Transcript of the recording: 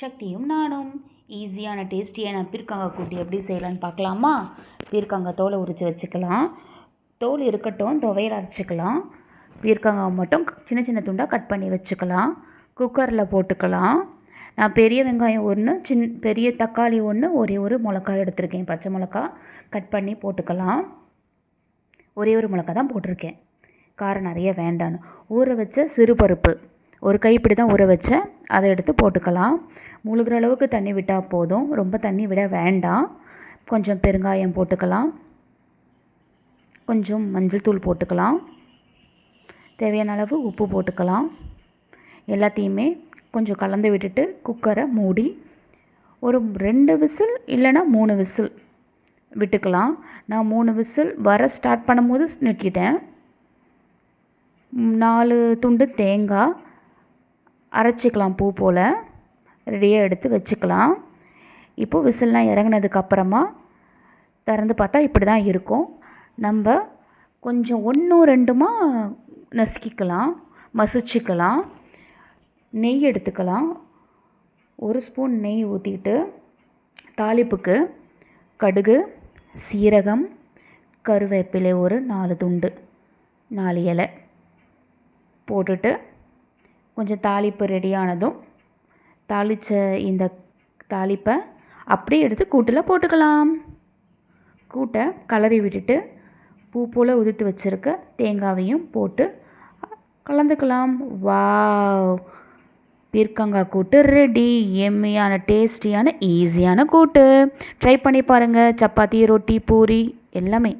சக்தியும் நானும். ஈஸியான டேஸ்டியான பீர்க்கங்காய் கூட்டி எப்படி செய்யலான்னு பார்க்கலாமா? பீர்க்கங்காய் தோலை உரித்து வச்சுக்கலாம். தோல் இருக்கட்டும் துவையல் அரைச்சிக்கலாம். பீர்க்கங்காய் மட்டும் சின்ன சின்ன துண்டாக கட் பண்ணி வச்சுக்கலாம். குக்கரில் போட்டுக்கலாம். நான் பெரிய வெங்காயம் ஒன்று சின் பெரிய தக்காளி ஒன்று ஒரே ஒரு மிளகா எடுத்திருக்கேன். பச்சை மிளகா கட் பண்ணி போட்டுக்கலாம். ஒரே ஒரு மிளகா தான் போட்டிருக்கேன். காரம் நிறைய வேண்டான்னு. ஊற வச்ச சிறுபருப்பு. ஒரு கைப்பிடி தான் ஊற வச்சேன் அதை எடுத்து போட்டுக்கலாம். முழுகிற அளவுக்கு தண்ணி விட்டால் போதும். ரொம்ப தண்ணி விட வேண்டாம். கொஞ்சம் பெருங்காயம் போட்டுக்கலாம். கொஞ்சம் மஞ்சள் தூள் போட்டுக்கலாம். தேவையான அளவு உப்பு போட்டுக்கலாம். எல்லாத்தையுமே கொஞ்சம் கலந்து விட்டுட்டு குக்கரை மூடி ஒரு ரெண்டு விசில் இல்லைன்னா மூணு விசில் விட்டுக்கலாம். நான் மூணு விசில் வர ஸ்டார்ட் பண்ணும்போது நிறுத்திட்டேன். நாலு துண்டு தேங்காய் அரைச்சிக்கலாம் பூ போல். ரெடியாக எடுத்து வச்சுக்கலாம். இப்போது விசில்லாம் இறங்குனதுக்கப்புறமா திறந்து பார்த்தா இப்படி தான் இருக்கும். நம்ம கொஞ்சம் ஒன்றும் ரெண்டுமா நசுக்கிக்கலாம் மசிச்சுக்கலாம். நெய் எடுத்துக்கலாம். ஒரு ஸ்பூன் நெய் ஊற்றிட்டு தாளிப்புக்கு கடுகு சீரகம் கருவேப்பிலை ஒரு நாலு துண்டு நாலு இலை போட்டுட்டு கொஞ்சம் தாளிப்பு ரெடியானதும் தாளித்த இந்த தாளிப்பை அப்படியே எடுத்து கூட்டில் போட்டுக்கலாம். கூட்டை கலரி விட்டுட்டு பூ போல் உதிர்த்து வச்சுருக்க தேங்காவையும் போட்டு கலந்துக்கலாம். வாவ்! பீர்க்கங்காய் கூட்டு ரெடி எம்மியான டேஸ்டியான ஈஸியான கூட்டு. ட்ரை பண்ணி பாருங்கள் சப்பாத்தி ரொட்டி பூரி எல்லாமே.